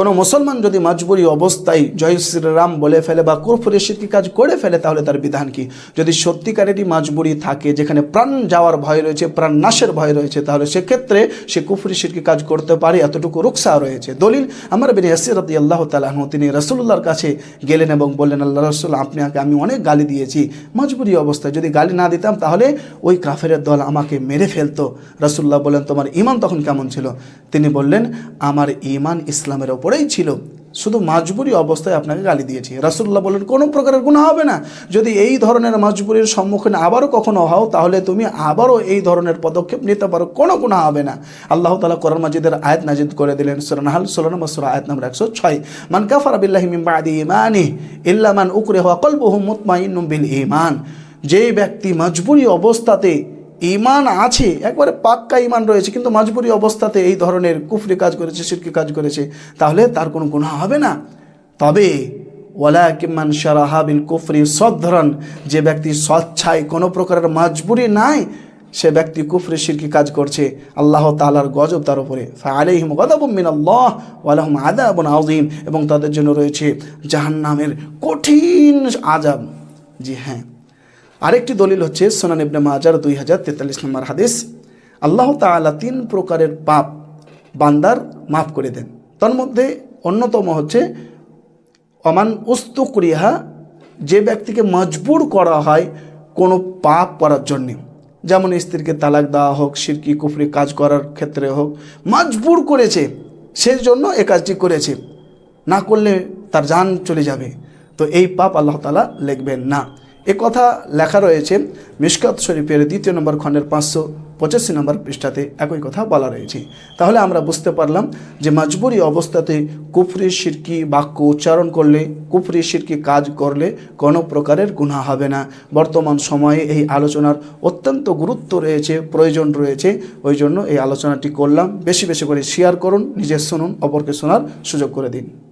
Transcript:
কোনো মুসলমান যদি মাজবুরি অবস্থায় জয় শ্রীরাম বলে ফেলে বা কুরফুরি শিরকি কাজ করে ফেলে, তাহলে তার বিধান কি? যদি সত্যিকারেরই মাজবুরি থাকে, যেখানে প্রাণ যাওয়ার ভয় রয়েছে, প্রাণ নাশের ভয় রয়েছে, তাহলে সেক্ষেত্রে সে কুফরি শিরকি কাজ করতে পারে, এতটুকু রুকসা রয়েছে। দলিল, আমার বিন ইয়াসির রদি আল্লাহ তালাহ তিনি রসুল্লাহর কাছে গেলেন এবং বললেন, আল্লাহ রসুল আপনাকে আমি অনেক গালি দিয়েছি। মজবুরি অবস্থায় যদি গালি না দিতাম, তাহলে ওই কাফের দল আমাকে মেরে ফেলতো। রসুল্লাহ বললেন, তোমার ইমান তখন কেমন ছিল? তিনি বললেন, আমার ইমান ইসলামের ওপরেই ছিল। শুধু মাজবুরি অবস্থায় আপনাকে গালি দিয়েছি। রাসুল্লাহ বলেন কোনো প্রকারের গুণা হবে না। যদি এই ধরনের মাজবুরির সম্মুখীন আবারও কখনো হও, তাহলে তুমি আবারও এই ধরনের পদক্ষেপ নিতে পারো। কোনো গুণা হবে না। আল্লাহ তালা কোরআন মাজিদের আয়াত নাজিদ করে দিলেন সুরানাহাল সোলান মসুর আয়াত নম্বর একশো ছয়। মান কাফার আবিল্লাহি মিন বাদি ইমানি ইল্লা মান উকরে হওয়া কলবহু মুতমাইন্নুম বিল ইমান যে ব্যক্তি মজবুরি অবস্থাতে ইমান আছে, একবারে পাক্কা ইমান রয়েছে, কিন্তু মজবুরি অবস্থাতে এই ধরনের কুফরি কাজ করেছে, সিরকি কাজ করেছে, তাহলে তার কোনো গুণা হবে না। তবে ওয়ালা কিমান শারাহাবিল কুফরি সদ্ধরন যে ব্যক্তি স্বচ্ছায় কোনো প্রকারের মজবুরি নাই, সে ব্যক্তি কুফরি, সিরকি কাজ করছে, আল্লাহ তালার গজব তার উপরে। আলাইহিম গদাবুম মিন আল্লাহ ওয়ালাহুম আদাবুন আযীম, এবং তাদের জন্য রয়েছে জাহান্নামের কঠিন আজাব জি হ্যাঁ। আরেকটি দলিল হচ্ছে সোনান ইবনে মাজার দুই হাজার তেতাল্লিশ নম্বর হাদিস। আল্লাহ তাআলা তিন প্রকারের পাপ বান্দার মাফ করে দেন। তার মধ্যে অন্যতম হচ্ছে অমান উস্তুক্রিয়া যে ব্যক্তিকে মজবুর করা হয় কোনো পাপ করার জন্যে। যেমন স্ত্রীকে তালাক দেওয়া হোক, সিরকি, কুফরি কাজ করার ক্ষেত্রে হোক, মজবুর করেছে সেই জন্য এ কাজটি করেছে। না করলে তার জান চলে যাবে। তো এই পাপ আল্লাহ তালা লিখবেন না। এ কথা লেখা রয়েছে, মিশকাত শরীফের দ্বিতীয় নম্বর খণ্ডের পাঁচশো পঁচাশি নম্বর পৃষ্ঠাতে একই কথা বলা রয়েছে। তাহলে আমরা বুঝতে পারলাম যে মজবুরি অবস্থাতে কুফরি শিরকি বাক্য উচ্চারণ করলে, কুফরি শিরকি কাজ করলে কোনো প্রকারের গুণা হবে না। বর্তমান সময়ে এই আলোচনার অত্যন্ত গুরুত্ব রয়েছে, প্রয়োজন রয়েছে। ওই জন্য এই আলোচনাটি করলাম। বেশি বেশি করে শেয়ার করুন, নিজে শুনুন, অপরকে শোনার সুযোগ করে দিন।